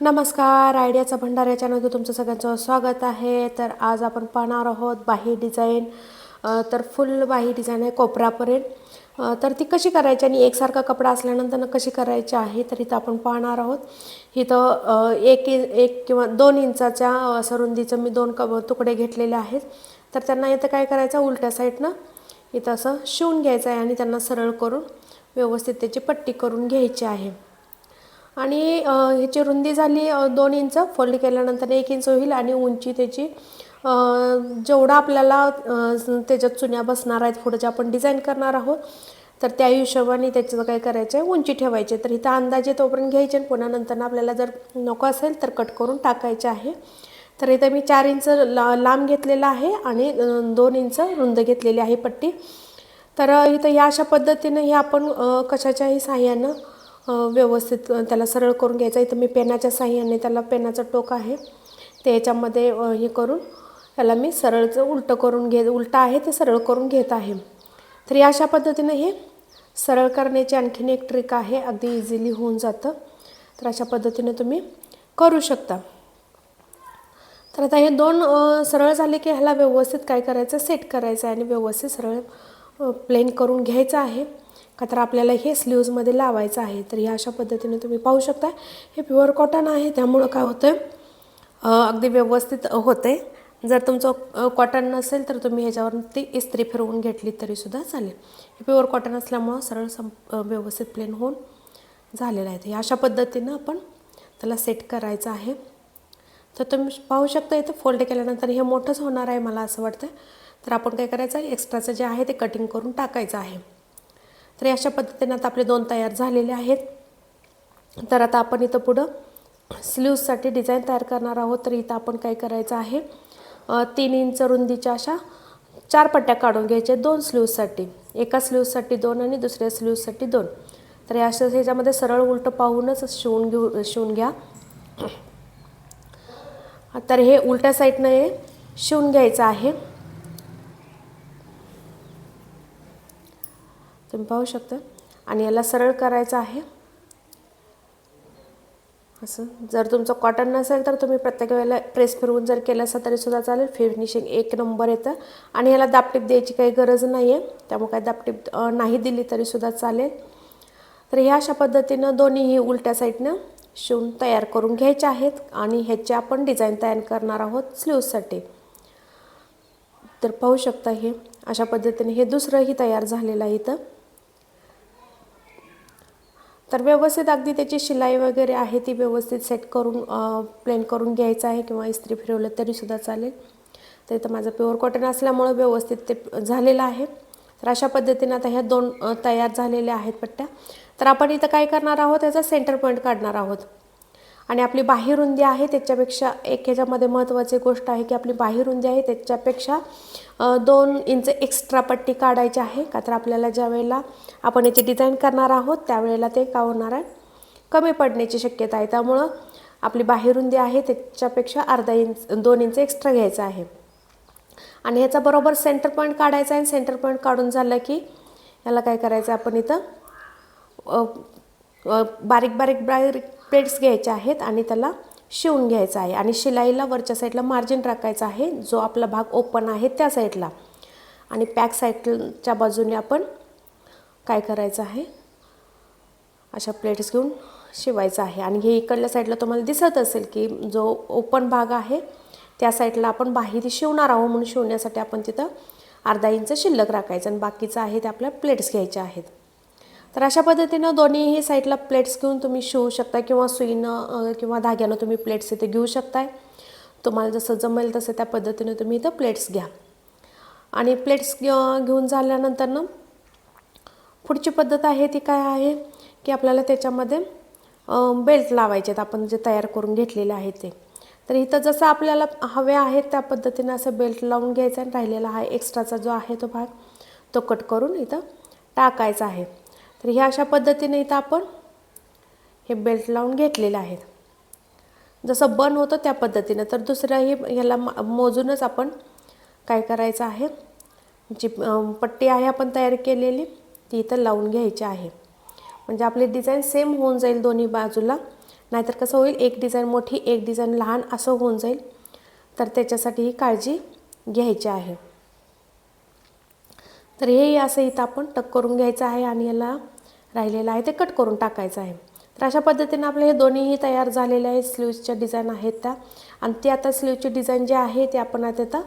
नमस्कार आयडियाचा भंडार या चॅनलमध्ये तुमचं सगळ्यांचं स्वागत आहे. तर आज आपण पाहणार आहोत बाही डिझाईन तर फुल बाही डिझाईन आहे कोपरापर्यंत तर ती कशी करायची आणि एकसारखा कपडा असल्यानंतर कशी करायची आहे तर इथं आपण पाहणार आहोत. इथं एक इ- एक किंवा दोन इंचाच्या सरुंदीचं मी दोन क तुकडे घेतलेले आहेत. तर त्यांना इथं काय करायचं उलट्या साईडनं इथं असं शिवून घ्यायचं आहे आणि त्यांना सरळ करून व्यवस्थित त्याची पट्टी करून घ्यायची आहे. आणि ह्याची रुंदी झाली दोन इंच. फोल्ड केल्यानंतर एक इंच होईल आणि उंची त्याची जेवढा आपल्याला त्याच्यात चुन्या बसणार आहेत पुढे जे आपण डिझाईन करणार आहोत तर त्या हिशोबाने त्याचं काय करायचं आहे उंची ठेवायची. तर इथं अंदाजे तोपर्यंत घ्यायचे आणि पुन्हा नंतर आपल्याला जर नको असेल तर कट करून टाकायचे आहे. तर इथं मी चार इंच ला लांब घेतलेला आहे आणि दोन इंच रुंद घेतलेली आहे पट्टी. तर इथं या अशा पद्धतीनं हे आपण कशाच्याही साह्यानं व्यवस्थित त्याला सरळ करून घ्यायचं. इथं मी पेनाच्या साह्याने त्याला पेनाचं टोक आहे. ते याच्यामध्ये हे करून त्याला मी सरळचं उलटं करून घे उलटं आहे ते सरळ करून घेत आहे. तर या अशा पद्धतीनं हे सरळ करण्याची आणखीन एक ट्रिक आहे. अगदी इझिली होऊन जातं. तर अशा पद्धतीने तुम्ही करू शकता. तर आता हे दोन सरळ झाले की ह्याला व्यवस्थित काय करायचं? सेट करायचं आहे आणि व्यवस्थित सरळ प्लेन करून घ्यायचं आहे. का तर आपल्याला हे स्लीव्जमध्ये लावायचं आहे. तर ह्या अशा पद्धतीने तुम्ही पाहू शकता. हे प्युअर कॉटन आहे. त्यामुळं काय होतं अगदी व्यवस्थित होते जर तुमचं कॉटन नसेल तर तुम्ही ह्याच्यावरती इस्त्री फिरवून घेतली तरीसुद्धा चालेल. हे प्युअर कॉटन असल्यामुळं सरळ सं व्यवस्थित प्लेन होऊन झालेलं आहे. तर अशा पद्धतीनं आपण त्याला सेट करायचं आहे. तर तुम्ही पाहू शकता इथं फोल्ड केल्यानंतर हे मोठंच होणार आहे मला असं वाटतं. तर आपण काय करायचं? आहे एक्स्ट्राचं जे आहे ते कटिंग करून टाकायचं आहे. तर अशा पद्धतीनं आता आपले दोन तयार झालेले आहेत. तर आता आपण इथं पुढं स्लीव्जसाठी डिझाईन तयार करणार आहोत. तर इथं आपण काय करायचं आहे? तीन इंच रुंदीच्या अशा चार पट्ट्या काढून घ्यायच्या दोन स्लीव्जसाठी. एका स्लीव्जसाठी दोन आणि दुसऱ्या स्लीव्जसाठी दोन. तर या अशा ह्याच्यामध्ये सरळ उलटं पाहूनच शिवून घेऊ शिवून घ्या. तर हे उलट्या साईडनं हे शिवून घ्यायचं आहे. तुम्ही पाहू शकता. आणि याला सरळ करायचं आहे. असं. जर तुमचं कॉटन नसेल तर तुम्ही प्रत्येक वेळेला प्रेस फिरवून जर केलं असं तरीसुद्धा चालेल. फिनिशिंग एक नंबर येतं. आणि याला दापटीप द्यायची काही गरज नाही आहे त्यामुळे काही दापटीप नाही दिली तरीसुद्धा चालेल. तर ह्या अशा पद्धतीनं दोन्हीही उलट्या साईडनं शिवून तयार करून घ्यायचे आहेत. आणि ह्याचे आपण डिझाईन तयार करणार आहोत स्लीवसाठी तर पाहू शकता हे. अशा पद्धतीने हे दुसरंही तयार झालेलं आहे इथं. तर व्यवस्थित अगदी त्याची शिलाई वगैरे आहे ती व्यवस्थित सेट करून प्लेन करून घ्यायचं आहे किंवा इस्त्री फिरवलं तरीसुद्धा चालेल. तर इथं माझं प्युअर कॉटन असल्यामुळं व्यवस्थित ते झालेलं आहे. तर अशा पद्धतीनं आता ह्या दोन तयार झालेल्या आहेत पट्ट्या. तर आपण इथं काय करणार आहोत? याचा सेंटर पॉईंट काढणार आहोत. आणि आपली बाही रुंदी आहे त्याच्यापेक्षा एक ह्याच्यामध्ये महत्त्वाची गोष्ट आहे की आपली बाही रुंदी आहे त्याच्यापेक्षा दोन इंच एक्स्ट्रा पट्टी काढायची आहे. का तर आपल्याला ज्या वेळेला आपण याची डिझाईन करणार आहोत त्यावेळेला ते का होणार आहे. कमी पडण्याची शक्यता आहे. त्यामुळं आपली बाही रुंदी आहे त्याच्यापेक्षा अर्धा इंच दोन इंच एक्स्ट्रा घ्यायचं आहे. आणि ह्याचा बरोबर सेंटर पॉईंट काढायचा आहे. सेंटर पॉईंट काढून झालं की याला काय करायचं आपण इथं बारीक बारीक बारीक प्लेट्स घ्यायच्या आहेत आणि त्याला शिवून घ्यायचं आहे. आणि शिलाईला वरच्या साईडला मार्जिन टाकायचं आहे. जो आपला भाग ओपन आहे त्या साईडला आणि पॅक साईडच्या बाजूने आपण काय करायचं आहे? अशा प्लेट्स घेऊन शिवायचं आहे. आणि हे इकडल्या साईडला तुम्हाला दिसत असेल की जो ओपन भाग आहे त्या साईडला आपण बाहेर शिवणार आहोत म्हणून शिवण्यासाठी आपण तिथं अर्धा इंच शिल्लक राखायचं. आणि बाकीचं आहे ते आपल्या प्लेट्स घ्यायच्या आहेत. तर अशा पद्धतीनं दोन्हीही साईडला प्लेट्स घेऊन तुम्ही शिवू शकता किंवा सुईनं किंवा धाग्यानं तुम्ही प्लेट्स इथे घेऊ शकताय. तुम्हाला जसं जमेल तसं त्या पद्धतीनं तुम्ही इथं प्लेट्स घ्या. आणि प्लेट्स घेऊन झाल्यानंतर ना पुढची पद्धत आहे ती काय आहे की आपल्याला त्याच्यामध्ये बेल्ट लावायचे आहेत. आपण जे तयार करून घेतलेले आहे ते. तर इथं जसं आपल्याला हवे आहेत त्या पद्धतीनं असं बेल्ट लावून घ्यायचा आणि राहिलेला हा एक्स्ट्राचा जो आहे तो भाग तो कट करून इथं टाकायचा आहे. तर ह्या अशा पद्धतीने इथं आपण हे बेल्ट लावून घेतलेले आहेत. जसं बन होतं त्या पद्धतीनं. तर दुसऱ्याही ह्याला मा- मोजूनच आपण काय करायचं आहे? जी पट्टी आहे आपण तयार केलेली ती इथं लावून घ्यायची आहे. म्हणजे आपली डिझाईन सेम होऊन जाईल दोन्ही बाजूला. नाहीतर कसं होईल एक डिझाईन मोठी एक डिझाईन लहान असं होऊन जाईल. तर त्याच्यासाठी ही काळजी घ्यायची आहे. तर हे असं इथं आपण टक करून घ्यायचं आहे आणि याला राहिलेलं आहे ते कट करून टाकायचं आहे. तर अशा पद्धतीने आपले हे दोन्हीही तयार झालेले आहेत. स्लीव्सच्या डिझाईन आहेत त्या. आणि ते आता स्लीवची डिझाईन जे आहे ते आपण आता इथं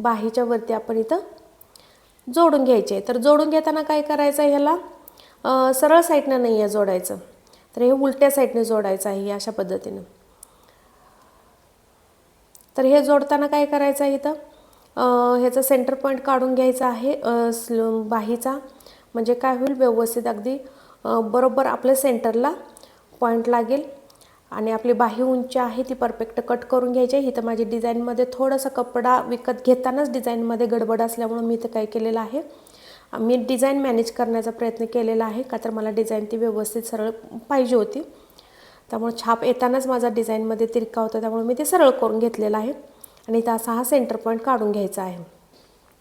बाहीच्या वरती आपण इथं जोडून घ्यायचे तर जोडून घेताना काय करायचं आहे ह्याला? सरळ साईडनं नाही आहे जोडायचं. तर हे उलट्या साईडने जोडायचं आहे अशा पद्धतीनं. तर हे जोडताना काय करायचं आहे इथं? ह्याचं सेंटर पॉईंट काढून घ्यायचा आहे. स्ल बाहीचा. म्हणजे काय होईल? व्यवस्थित अगदी बरोबर आपल्या सेंटरला पॉईंट लागेल. आणि आपली बाही उंची आहे ती परफेक्ट कट करून घ्यायची आहे. इथं माझी डिझाईनमध्ये थोडासा कपडा विकत घेतानाच डिझाईनमध्ये गडबड असल्यामुळं मी इथं काय केलेलं आहे? मी डिझाईन मॅनेज करण्याचा प्रयत्न केलेला आहे. का तर मला डिझाईन ती व्यवस्थित सरळ पाहिजे होती. त्यामुळे छाप येतानाच माझा डिझाईनमध्ये तिरका होता. त्यामुळे मी ते सरळ करून घेतलेलं आहे. आणि इथं असा हा सेंटर पॉईंट काढून घ्यायचा आहे.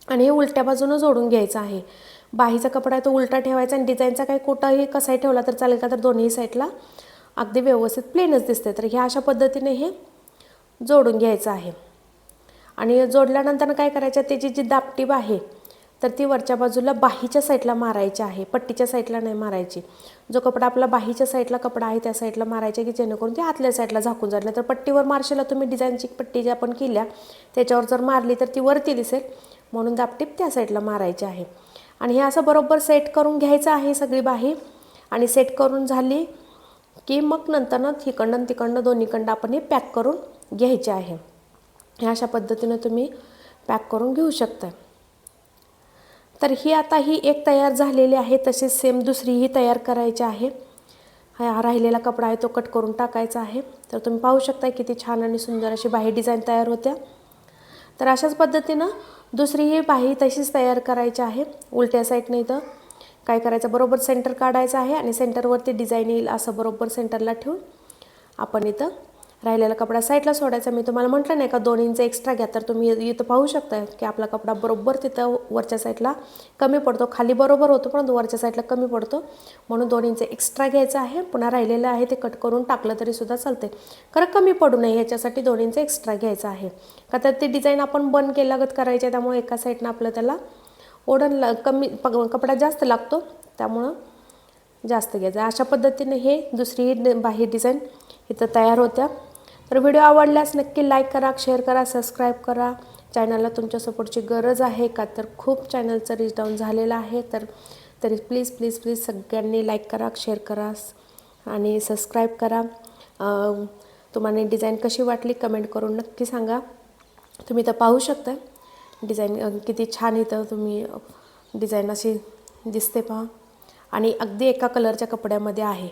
आणि हे उलट्या बाजूनं जोडून घ्यायचं आहे. बाहीचा कपडा आहे तो उलटा ठेवायचा आणि डिझाईनचा काही कोटाही कसाही ठेवला तर चालेल का तर दोन्ही साईडला अगदी व्यवस्थित प्लेनच दिसते तर ह्या अशा पद्धतीने हे जोडून घ्यायचं आहे. आणि जोडल्यानंतर काय करायचं? त्याची जी दापटीब आहे तर ती वरच्या बाजूला बाहीच्या साईडला मारायची आहे पट्टीच्या साईडला नाही मारायची. जो कपडा आपला बाहीच्या साईडला कपडा आहे त्या साईडला मारायचा की जेणेकरून ती आतल्या साईडला झाकून जाईल. तर पट्टीवर मारशीला तुम्ही डिझाईनची पट्टी जी आपण केल्या त्याच्यावर जर मारली तर ती वरती दिसेल. म्हणून दापटीप त्या साईडला मारायची आहे. आणि हे असं बरोबर सेट करून घ्यायचं आहे सगळी बाही. आणि सेट करून झाली की मग नंतरनं तिकडनं आणि तिकडनं दोन्हीकडनं आपण हे पॅक करून घ्यायचे आहे. ह्या अशा पद्धतीनं तुम्ही पॅक करून घेऊ शकता तर ही आता ही एक तयार झालेली आहे तसेच सेम दुसरीही तयार करायची आहे. हा राहिलेला कपडा आहे तो कट करून टाकायचा आहे. तर तुम्ही पाहू शकता किती छान आणि सुंदर अशी बाही डिझाईन तयार होत्या. तर अशाच पद्धतीनं दुसरीही बाही तशीच तयार करायची आहे. उलट्या साईडने इथं काय करायचं बरोबर सेंटर काढायचं आहे आणि सेंटरवरती डिझाईन येईल असं बरोबर सेंटरला ठेवून आपण इथं राहिलेला कपडा साईडला सोडायचा. मी तुम्हाला म्हटलं नाही का दोन इंच एक्स्ट्रा घ्या. तर तुम्ही इथं पाहू शकता की आपला कपडा बरोबर तिथं वरच्या साईडला कमी पडतो. खाली बरोबर होतो पण वरच्या साईडला कमी पडतो. म्हणून दोन इंच एक्स्ट्रा घ्यायचं आहे. पुन्हा राहिलेलं आहे ते कट करून टाकलं तरी सुद्धा चालते कारण कमी पडू नये ह्याच्यासाठी दोन इंच एक्स्ट्रा घ्यायचं आहे. का तर ते डिझाईन आपण बंद केल्यागत करायची आहे. त्यामुळे एका साईडनं आपलं त्याला ओढण ला कमी कपडा जास्त लागतो. त्यामुळं जास्त घ्यायचं अशा पद्धतीने हे दुसरी डि- डिझाईन इथं तयार होत्या. तर व्हिडिओ आवडल्यास नक्की लाईक करा शेअर करा सबस्क्राईब करा. चॅनलला तुमच्या सपोर्टची गरज आहे का? तर खूप चॅनलचं रीच डाऊन झालेलं आहे. तर तरी प्लीज प्लीज प्लीज सगळ्यांनी लाईक करा शेअर करा आणि सबस्क्राईब करा. तुम्हाला डिझाईन कशी वाटली कमेंट करून नक्की सांगा. तुम्ही तर पाहू शकता. डिझाईन किती छान इथं तुम्ही डिझाईन अशी दिसते पहा. आणि अगदी एका कलरच्या कपड्यामध्ये आहे.